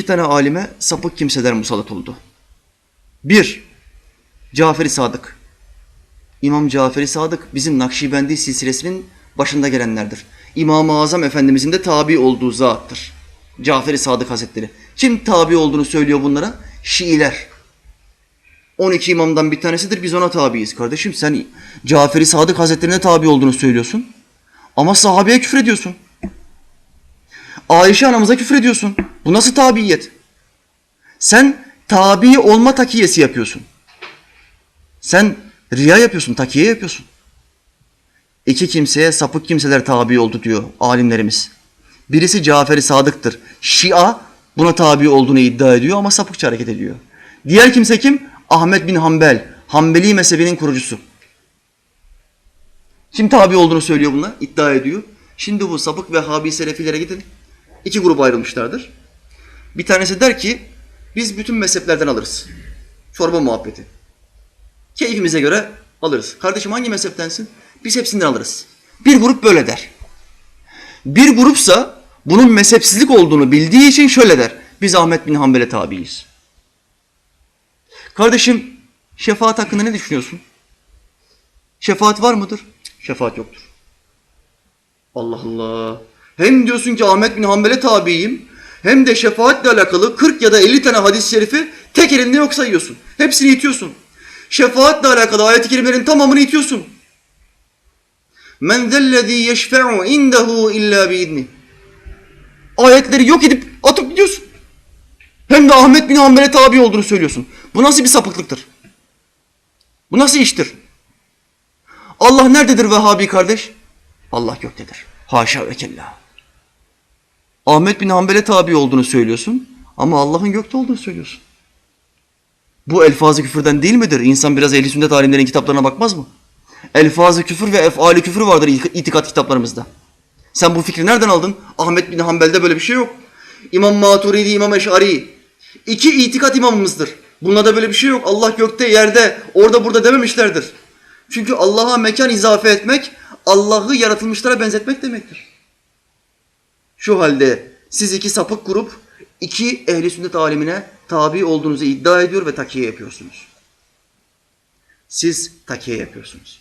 iki tane alime sapık kimseler musallat oldu. Bir, Caferi Sadık. İmam Caferi Sadık bizim Nakşibendi silsilesinin başında gelenlerdir. İmam-ı Azam Efendimizin de tabi olduğu zattır. Caferi Sadık Hazretleri. Kim tabi olduğunu söylüyor bunlara? Şiiler. 12 imamdan bir tanesidir biz ona tabiiz. Kardeşim sen Caferi Sadık Hazretlerine tabi olduğunu söylüyorsun. Ama sahabeye küfür ediyorsun. Ayşe anamıza küfür ediyorsun. Bu nasıl tabiyet? Sen tabi olma takiyesi yapıyorsun. Sen riya yapıyorsun, takiye yapıyorsun. İki kimseye sapık kimseler tabi oldu diyor alimlerimiz. Birisi Caferi Sadık'tır. Şia buna tabi olduğunu iddia ediyor ama sapıkça hareket ediyor. Diğer kimse kim? Ahmet bin Hanbel. Hanbeli mezhebinin kurucusu. Kim tabi olduğunu söylüyor buna, iddia ediyor. Şimdi bu sapık Vehhabi Selefilere gidin. İki grup ayrılmışlardır. Bir tanesi der ki biz bütün mezheplerden alırız. Çorba muhabbeti. Keyfimize göre alırız. Kardeşim hangi mezheptensin? Biz hepsinden alırız. Bir grup böyle der. Bir grupsa bunun mezhepsizlik olduğunu bildiği için şöyle der. Biz Ahmet bin Hanbel'e tabiiz. Kardeşim şefaat hakkında ne düşünüyorsun? Şefaat var mıdır? Şefaat yoktur. Allah Allah. Hem diyorsun ki Ahmet bin Hanbel'e tabiyim hem de şefaatle alakalı 40 ya da 50 tane hadis-i şerifi tek elinde yok sayıyorsun. Hepsini itiyorsun. Şefaatle alakalı ayet-i kerimelerin tamamını itiyorsun. Men zellezî yeşfe'u indehu illa biidni. Ayetleri yok edip atıp gidiyorsun. Hem de Ahmet bin Hanbel'e tabi olduğunu söylüyorsun. Bu nasıl bir sapıklıktır? Bu nasıl iştir? Allah nerededir Vehhabi kardeş? Allah göktedir. Haşa ve kella. Ahmet bin Hanbel'e tabi olduğunu söylüyorsun ama Allah'ın gökte olduğunu söylüyorsun. Bu elfazı küfürden değil midir? İnsan biraz ehli sünnet alimlerin kitaplarına bakmaz mı? Elfazı küfür ve efali küfür vardır itikat kitaplarımızda. Sen bu fikri nereden aldın? Ahmet bin Hanbel'de böyle bir şey yok. İmam Maturidi, İmam Eş'ari. İki itikat imamımızdır. Bunlarda böyle bir şey yok. Allah gökte, yerde, orada burada dememişlerdir. Çünkü Allah'a mekan izafe etmek, Allah'ı yaratılmışlara benzetmek demektir. Şu halde siz iki sapık grup, iki ehli sünnet alimine tabi olduğunuzu iddia ediyor ve takiye yapıyorsunuz. Siz takiye yapıyorsunuz.